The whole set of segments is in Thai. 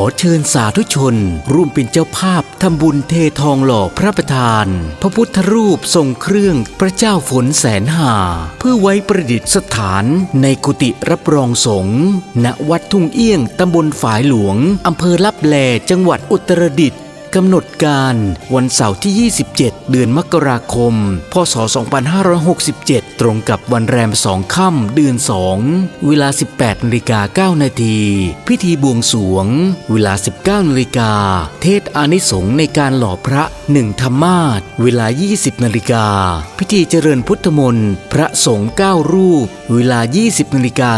อเชิญสาธุชน ร่วมเป็นเจ้าภาพทำบุญเททองหล่อพระประธาน พระพุทธรูปทรงเครื่องพระเจ้าฝนแสนหา เพื่อไว้ประดิษฐานในกุฏิรับรองสงฆ์ณวัดทุ่งเอี้ยงตำบลฝายหลวงอำเภอลับแลจังหวัดอุตรดิตถ์ กำหนดการวันเสาร์ที่ 27 เดือนมกราคม พศ 2567 ตรงกับวันแรมสองค่ำเดือน 2 เวลา 18นาฬิกา9นาทีพิธีบวงสวง เวลา 19นาฬิกาเทศอานิสงส์ในการหล่อพระหนึ่งธรรมาสเวลา 20นาฬิกาพิธีเจริญพุทธมนต์พระสงฆ์9รูป เวลา 20นาฬิกา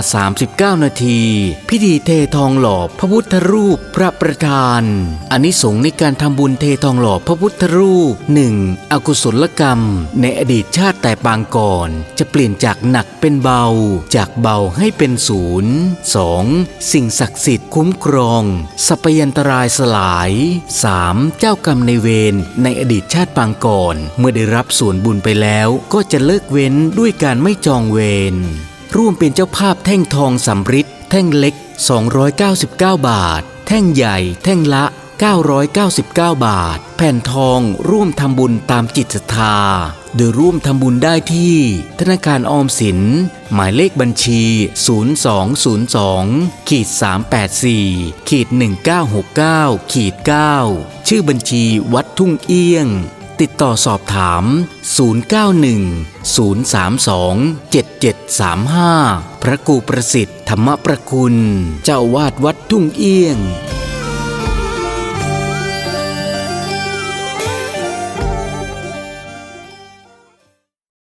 39นาทีพิธีเททองหล่อพระพุทธรูปพระประธานอานิสงส์ในการทำบุญเททองหล่อพระพุทธรูป 1. อกุศลกรรม ในอดีตชาติแต่ปางก่อน จะเปลี่ยนจากหนักเป็นเบา จากเบาให้เป็นศูนย์ 2. สิ่งศักดิ์สิทธิ์คุ้มครองสัพยันตรายสลาย 3. เจ้ากรรมในเวรในอดีตชาติปางก่อน เมื่อได้รับส่วนบุญไปแล้วก็จะเลิกเว้นด้วยการไม่จองเวรร่วมเป็นเจ้าภาพแท่งทองสำริดแท่งเล็ก 299 บาท แท่งใหญ่ แท่งละ 999 บาท แผ่นทองร่วมทำบุญตามจิตศรัทธา โดยร่วมทำบุญได้ที่ ธนาคารออมสิน หมายเลขบัญชี 0202ขีด384ขีด1969ขีด9ชื่อบัญชีวัดทุ่งเอี้ยง ติดต่อสอบถาม 091 032 7735 พระครูประสิทธิ์ธรรมประคุณ เจ้าอาวาดวัดทุ่งเอี้ยง